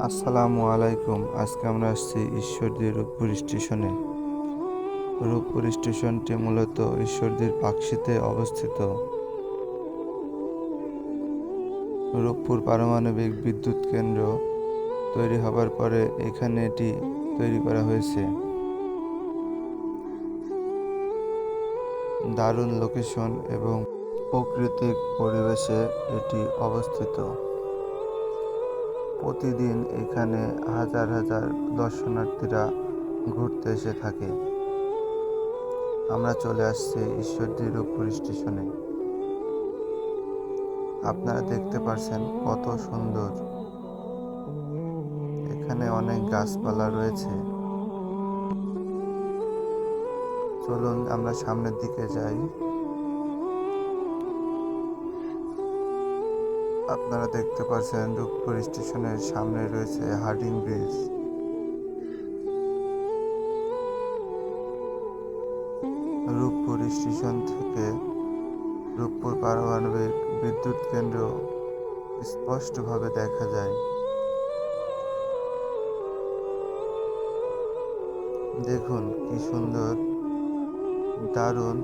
আসসালামু আলাইকুম। আজকে আমরা আসছি ঈশ্বরদীর রূপপুর স্টেশনে। রূপপুর স্টেশনটি মূলত ঈশ্বরদীর পাকশিতে অবস্থিত। রূপপুর পারমাণবিক বিদ্যুৎ কেন্দ্র তৈরি হবার পরে এখানে এটি তৈরি করা হয়েছে। দারুণ লোকেশন এবং প্রাকৃতিক পরিবেশে এটি অবস্থিত। প্রতিদিন এখানে হাজার হাজার দর্শনার্থীরা ঘুরতে এসে থাকে। আমরা চলে আসছি ঈশ্বরদী রূপপুর স্টেশনে। আপনারা দেখতে পাচ্ছেন কত সুন্দর। এখানে অনেক গাছপালা রয়েছে। চলুন আমরা সামনের দিকে যাই। আপনারা দেখতে পাচ্ছেন রূপপুর স্টেশনের সামনে রয়েছে হার্ডিং ব্রিজ। রূপপুর স্টেশন থেকে রূপপুর পারমাণবিক বিদ্যুৎ কেন্দ্র স্পষ্টভাবে দেখা যায়। দেখুন কি সুন্দর, দারুণ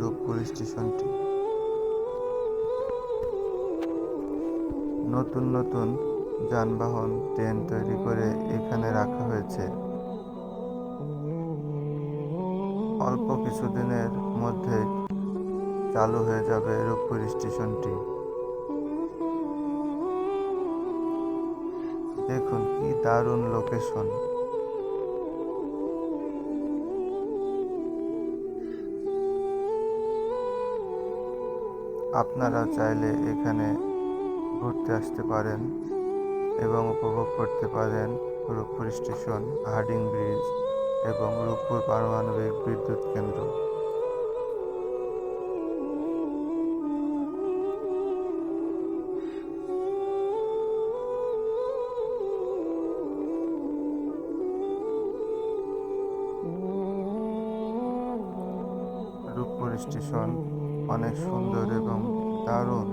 রূপপুর স্টেশনটি। নতুন নতুন যানবাহন, ট্রেন তৈরি করে এখানে রাখা হয়েছে। অল্প কিছুদিনের মধ্যে চালু হয়ে যাবে রূপপুর স্টেশনটি। দেখুন কি দারুণ লোকেশন। আপনারা চাইলে এখানে ঘুরতে আসতে পারেন এবং উপভোগ করতে পারেন রূপপুর স্টেশন, হার্ডিং ব্রিজ এবং রূপপুর পারমাণবিক বিদ্যুৎ কেন্দ্র। রূপপুর স্টেশন অনেক সুন্দর এবং দারুণ।